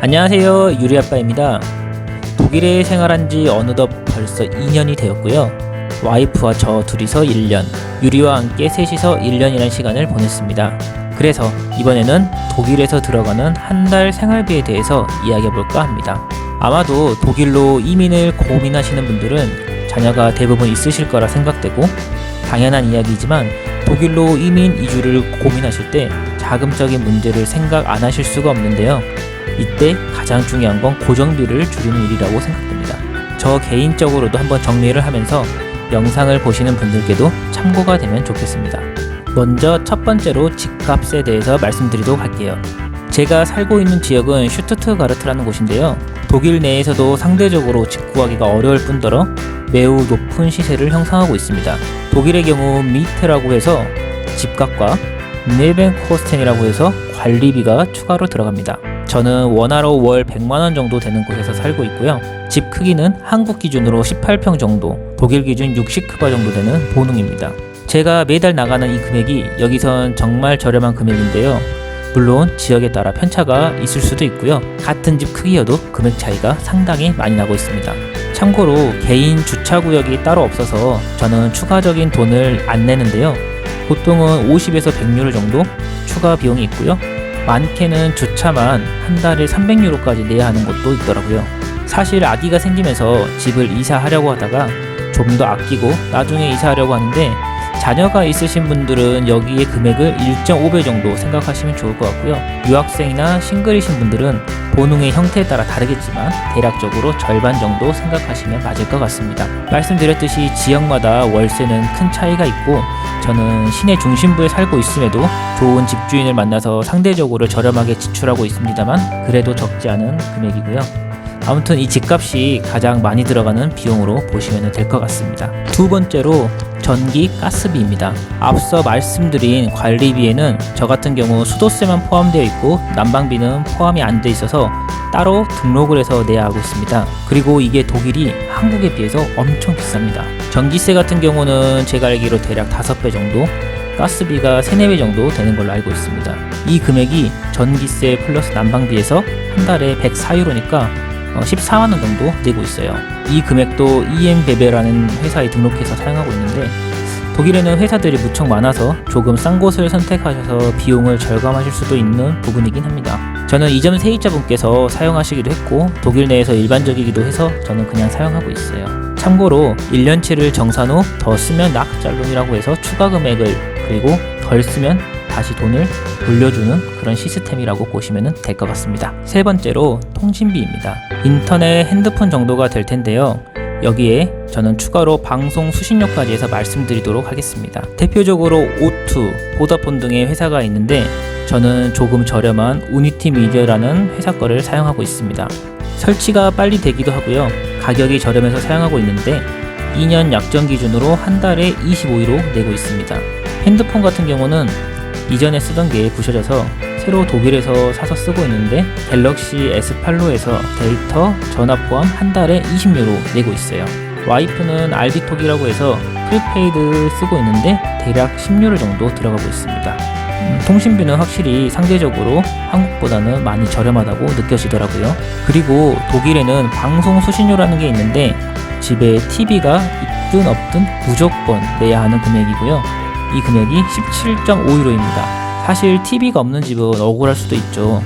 안녕하세요. 유리아빠입니다. 독일에 생활한 지 어느덧 벌써 2년이 되었고요. 와이프와 저 둘이서 1년 유리와 함께 셋이서 1년이라는 시간을 보냈습니다. 그래서 이번에는 독일에서 들어가는 한 달 생활비에 대해서 이야기해 볼까 합니다. 아마도 독일로 이민을 고민하시는 분들은 자녀가 대부분 있으실 거라 생각되고 당연한 이야기지만 독일로 이민 이주를 고민하실 때 자금적인 문제를 생각 안 하실 수가 없는데요. 이때 가장 중요한 건 고정비를 줄이는 일이라고 생각됩니다. 저 개인적으로도 한번 정리를 하면서 영상을 보시는 분들께도 참고가 되면 좋겠습니다. 먼저 첫 번째로 집값에 대해서 말씀드리도록 할게요. 제가 살고 있는 지역은 슈투트가르트라는 곳인데요. 독일 내에서도 상대적으로 집 구하기가 어려울 뿐더러 매우 높은 시세를 형성하고 있습니다. 독일의 경우 미테라고 해서 집값과 네벤코스텐이라고 해서 관리비가 추가로 들어갑니다. 저는 원화로 월 100만원 정도 되는 곳에서 살고 있고요. 집 크기는 한국 기준으로 18평 정도, 독일 기준 60크바 정도 되는 보능입니다. 제가 매달 나가는 이 금액이 여기선 정말 저렴한 금액인데요. 물론 지역에 따라 편차가 있을 수도 있고요. 같은 집 크기여도 금액 차이가 상당히 많이 나고 있습니다. 참고로 개인 주차 구역이 따로 없어서 저는 추가적인 돈을 안 내는데요. 보통은 50에서 100유로 정도 추가 비용이 있고요. 많게는 주차만 한 달에 300유로까지 내야 하는 곳도 있더라고요. 사실 아기가 생기면서 집을 이사하려고 하다가 좀 더 아끼고 나중에 이사하려고 하는데 자녀가 있으신 분들은 여기에 금액을 1.5배 정도 생각하시면 좋을 것 같고요. 유학생이나 싱글이신 분들은 보능의 형태에 따라 다르겠지만 대략적으로 절반 정도 생각하시면 맞을 것 같습니다. 말씀드렸듯이 지역마다 월세는 큰 차이가 있고 저는 시내 중심부에 살고 있음에도 좋은 집주인을 만나서 상대적으로 저렴하게 지출하고 있습니다만 그래도 적지 않은 금액이고요. 아무튼 이 집값이 가장 많이 들어가는 비용으로 보시면 될 것 같습니다. 두 번째로 전기 가스비입니다. 앞서 말씀드린 관리비에는 저 같은 경우 수도세만 포함되어 있고 난방비는 포함이 안 돼 있어서 따로 등록을 해서 내야 하고 있습니다. 그리고 이게 독일이 한국에 비해서 엄청 비쌉니다. 전기세 같은 경우는 제가 알기로 대략 5배 정도 가스비가 3, 4배 정도 되는 걸로 알고 있습니다. 이 금액이 전기세 플러스 난방비에서 한 달에 104유로니까 14만 원 정도 내고 있어요. 이 금액도 EM베베라는 회사에 등록해서 사용하고 있는데 독일에는 회사들이 무척 많아서 조금 싼 곳을 선택하셔서 비용을 절감하실 수도 있는 부분이긴 합니다. 저는 이전 세입자분께서 사용하시기도 했고 독일 내에서 일반적이기도 해서 저는 그냥 사용하고 있어요. 참고로 1년치를 정산 후 더 쓰면 낙잘론이라고 해서 추가 금액을 그리고 덜 쓰면 다시 돈을 돌려주는 그런 시스템이라고 보시면 될 것 같습니다. 세 번째로 통신비입니다. 인터넷, 핸드폰 정도가 될 텐데요. 여기에 저는 추가로 방송 수신료까지 해서 말씀드리도록 하겠습니다. 대표적으로 O2, 보다폰 등의 회사가 있는데 저는 조금 저렴한 우니티 미디어라는 회사 거를 사용하고 있습니다. 설치가 빨리 되기도 하고요. 가격이 저렴해서 사용하고 있는데 2년 약정 기준으로 한 달에 25유로 내고 있습니다. 핸드폰 같은 경우는 이전에 쓰던 게 부셔져서 새로 독일에서 사서 쓰고 있는데 갤럭시 S8로에서 데이터, 전화 포함 한 달에 20유로 내고 있어요. 와이프는 알비톡이라고 해서 프리페이드 쓰고 있는데 대략 10유로 정도 들어가고 있습니다. 음, 통신비는 확실히 상대적으로 한국보다는 많이 저렴하다고 느껴지더라고요. 그리고 독일에는 방송 수신료라는 게 있는데 집에 TV가 있든 없든 무조건 내야 하는 금액이고요. 이 금액이 17.5유로입니다. 사실 TV가 없는 집은 억울할 수도 있죠.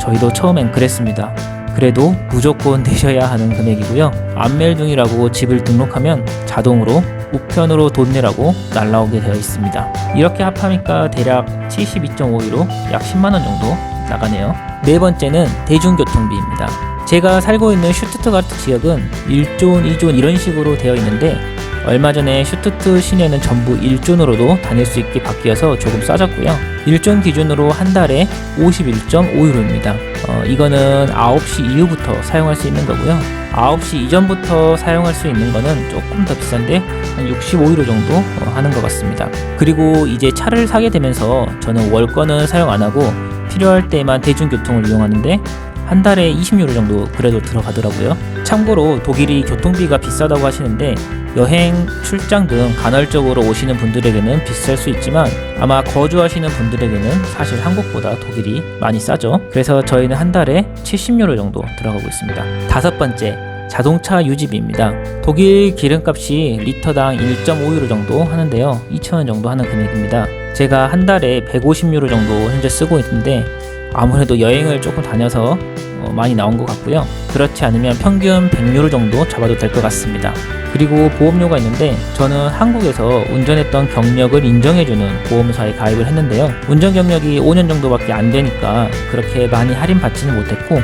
저희도 처음엔 그랬습니다. 그래도 무조건 내셔야 하는 금액이고요. 안멜둥이라고 집을 등록하면 자동으로 우편으로 돈 내라고 날라오게 되어 있습니다. 이렇게 합하니까 대략 72.5유로 약 10만원 정도 나가네요. 네 번째는 대중교통비입니다. 제가 살고 있는 슈투트가르트 지역은 1존, 2존 이런 식으로 되어 있는데 얼마 전에 슈투트 시내는 전부 1존으로도 다닐 수 있게 바뀌어서 조금 싸졌고요. 1존 기준으로 한 달에 51.5유로입니다. 어, 이거는 9시 이후부터 사용할 수 있는 거고요. 9시 이전부터 사용할 수 있는 거는 조금 더 비싼데 한 65유로 정도 어, 하는 것 같습니다. 그리고 이제 차를 사게 되면서 저는 월권은 사용 안 하고 필요할 때만 대중교통을 이용하는데 한 달에 20유로 정도 그래도 들어가더라고요. 참고로 독일이 교통비가 비싸다고 하시는데 여행, 출장 등 간헐적으로 오시는 분들에게는 비쌀 수 있지만 아마 거주하시는 분들에게는 사실 한국보다 독일이 많이 싸죠. 그래서 저희는 한 달에 70유로 정도 들어가고 있습니다. 다섯 번째, 자동차 유지비입니다. 독일 기름값이 리터당 1.5유로 정도 하는데요. 2,000원 정도 하는 금액입니다. 제가 한 달에 150유로 정도 현재 쓰고 있는데 아무래도 여행을 조금 다녀서 어, 많이 나온 것 같고요. 그렇지 않으면 평균 100유로 정도 잡아도 될 것 같습니다. 그리고 보험료가 있는데 저는 한국에서 운전했던 경력을 인정해주는 보험사에 가입을 했는데요. 운전 경력이 5년 정도밖에 안 되니까 그렇게 많이 할인 받지는 못했고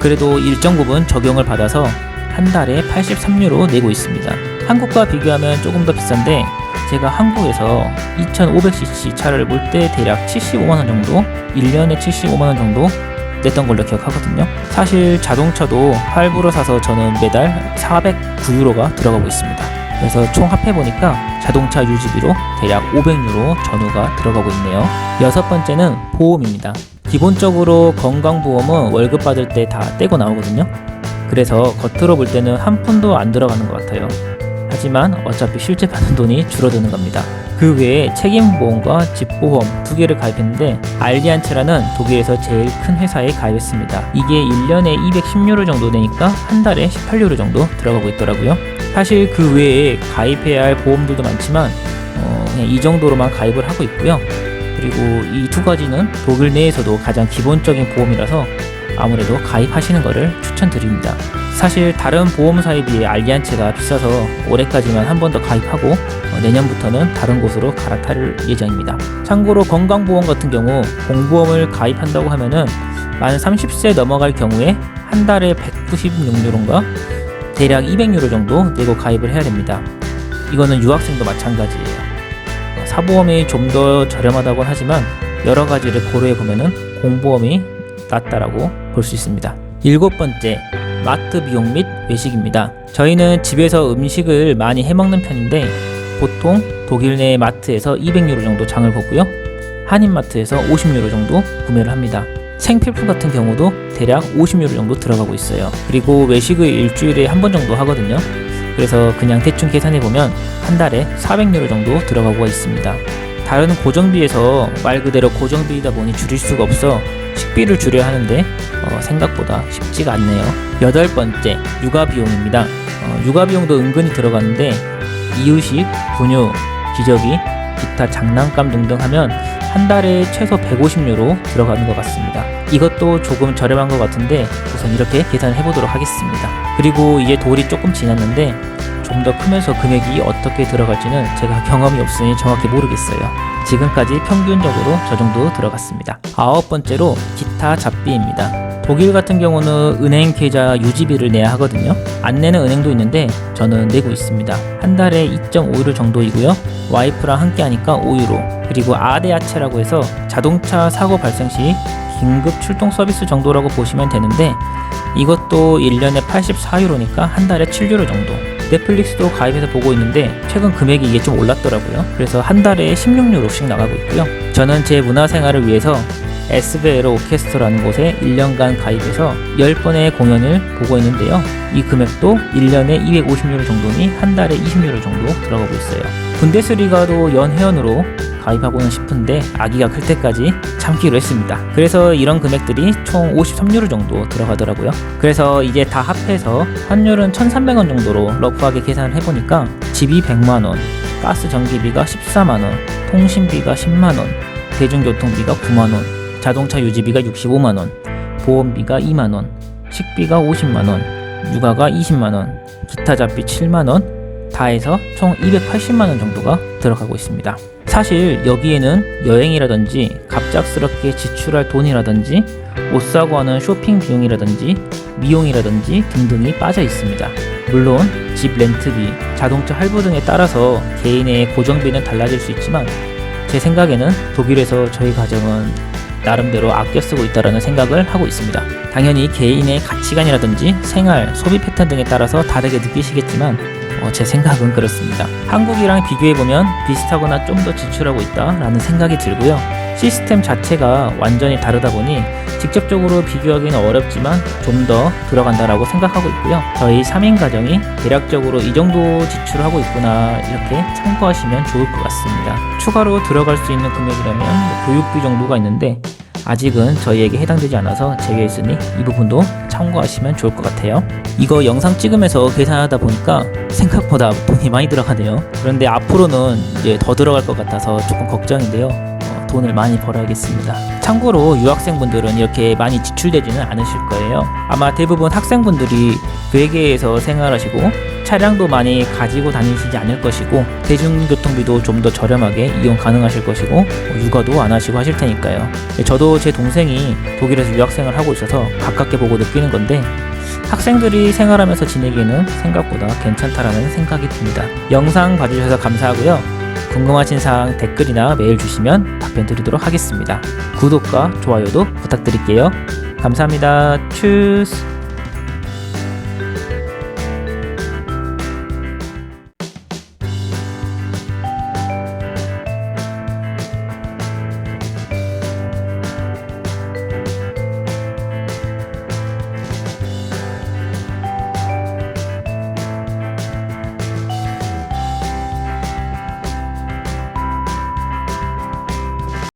그래도 일정 부분 적용을 받아서 한 달에 83유로 내고 있습니다. 한국과 비교하면 조금 더 비싼데 제가 한국에서 2500cc 차를 몰 때 대략 75만원 정도 1년에 75만원 정도 냈던 걸로 기억하거든요. 사실 자동차도 할부로 사서 저는 매달 409유로가 들어가고 있습니다. 그래서 총 합해보니까 자동차 유지비로 대략 500유로 전후가 들어가고 있네요. 여섯 번째는 보험입니다. 기본적으로 건강보험은 월급 받을 때 다 떼고 나오거든요. 그래서 겉으로 볼 때는 한 푼도 안 들어가는 것 같아요. 하지만 어차피 실제 받는 돈이 줄어드는 겁니다. 그 외에 책임보험과 집보험 두 개를 가입했는데 알리안체라는 독일에서 제일 큰 회사에 가입했습니다. 이게 1년에 210유로 정도 되니까 한 달에 18유로 정도 들어가고 있더라고요. 사실 그 외에 가입해야 할 보험들도 많지만 어, 그냥 이 정도로만 가입을 하고 있고요. 그리고 이 두 가지는 독일 내에서도 가장 기본적인 보험이라서 아무래도 가입하시는 것을 추천드립니다. 사실 다른 보험사에 비해 알리안체가 비싸서 올해까지만 한 번 더 가입하고 어, 내년부터는 다른 곳으로 갈아탈 예정입니다. 참고로 건강보험 같은 경우 공보험을 가입한다고 하면은 만 30세 넘어갈 경우에 한 달에 196유로인가 대략 200유로 정도 내고 가입을 해야 됩니다. 이거는 유학생도 마찬가지예요. 어, 사보험이 좀 더 저렴하다고 하지만 여러 가지를 고려해 보면은 공보험이 낫다라고 볼 수 있습니다. 일곱 번째, 마트 비용 및 외식입니다. 저희는 집에서 음식을 많이 해 먹는 편인데 보통 독일 내 마트에서 200유로 정도 장을 보고요. 한인마트에서 50유로 정도 구매를 합니다. 생필품 같은 경우도 대략 50유로 정도 들어가고 있어요. 그리고 외식을 일주일에 한 번 정도 하거든요. 그래서 그냥 대충 계산해 보면 한 달에 400유로 정도 들어가고 있습니다. 다른 고정비에서 말 그대로 고정비이다 보니 줄일 수가 없어 식비를 줄여야 하는데 어, 생각보다 쉽지가 않네요. 여덟 번째 육아 비용입니다. 어, 육아 비용도 은근히 들어가는데 이유식, 분유, 기저귀, 기타 장난감 등등 하면 한 달에 최소 150유로 들어가는 것 같습니다. 이것도 조금 저렴한 것 같은데 우선 이렇게 계산을 해보도록 하겠습니다. 그리고 이제 돌이 조금 지났는데 좀 더 크면서 금액이 어떻게 들어갈지는 제가 경험이 없으니 정확히 모르겠어요. 지금까지 평균적으로 저 정도 들어갔습니다. 아홉 번째로 기타 잡비입니다. 독일 같은 경우는 은행 계좌 유지비를 내야 하거든요. 안 내는 은행도 있는데 저는 내고 있습니다. 한 달에 2.5유로 정도이고요. 와이프랑 함께 하니까 5유로. 그리고 아데아체라고 해서 자동차 사고 발생 시 긴급 출동 서비스 정도라고 보시면 되는데 이것도 1년에 84유로니까 한 달에 7유로 정도. 넷플릭스도 가입해서 보고 있는데 최근 금액이 이게 좀 올랐더라고요. 그래서 한 달에 16유로씩 나가고 있고요. 저는 제 문화 생활을 위해서 에스베에로 오케스트라는 곳에 1년간 가입해서 10번의 공연을 보고 있는데요. 이 금액도 1년에 250유로 정도니 한 달에 20유로 정도 들어가고 있어요. 분데스리가도 연회원으로 가입하고는 싶은데 아기가 클 때까지 참기로 했습니다. 그래서 이런 금액들이 총 53유로 정도 들어가더라고요. 그래서 이제 다 합해서 환율은 1,300원 정도로 러프하게 계산을 해보니까 집이 100만원, 가스 전기비가 14만원, 통신비가 10만원, 대중교통비가 9만원, 자동차 유지비가 65만원, 보험비가 2만원, 식비가 50만원, 육아가 20만원, 기타 잡비 7만원, 다 해서 총 280만원 정도가 들어가고 있습니다. 사실 여기에는 여행이라든지 갑작스럽게 지출할 돈이라든지 옷 사고 하는 쇼핑 비용이라든지 미용이라든지 등등이 빠져 있습니다. 물론 집 렌트비, 자동차 할부 등에 따라서 개인의 고정비는 달라질 수 있지만 제 생각에는 독일에서 저희 가정은 나름대로 아껴 쓰고 있다라는 생각을 하고 있습니다. 당연히 개인의 가치관이라든지 생활, 소비 패턴 등에 따라서 다르게 느끼시겠지만 어, 제 생각은 그렇습니다. 한국이랑 비교해보면 비슷하거나 좀 더 지출하고 있다라는 생각이 들고요. 시스템 자체가 완전히 다르다 보니 직접적으로 비교하기는 어렵지만 좀 더 들어간다라고 생각하고 있고요. 저희 3인 가정이 대략적으로 이 정도 지출하고 있구나 이렇게 참고하시면 좋을 것 같습니다. 추가로 들어갈 수 있는 금액이라면 뭐 교육비 정도가 있는데 아직은 저희에게 해당되지 않아서 제게 있으니 이 부분도 참고하시면 좋을 것 같아요. 이거 영상 찍으면서 계산하다 보니까 생각보다 돈이 많이 들어가네요. 그런데 앞으로는 이제 더 들어갈 것 같아서 조금 걱정인데요. 어, 돈을 많이 벌어야겠습니다. 참고로 유학생분들은 이렇게 많이 지출되지는 않으실 거예요. 아마 대부분 학생분들이 외계에서 생활하시고 차량도 많이 가지고 다니시지 않을 것이고 대중교통비도 좀 더 저렴하게 이용 가능하실 것이고 뭐 육아도 안 하시고 하실 테니까요. 저도 제 동생이 독일에서 유학생을 하고 있어서 가깝게 보고 느끼는 건데 학생들이 생활하면서 지내기에는 생각보다 괜찮다라는 생각이 듭니다. 영상 봐주셔서 감사하고요. 궁금하신 사항 댓글이나 메일 주시면 답변 드리도록 하겠습니다. 구독과 좋아요도 부탁드릴게요. 감사합니다. 추스.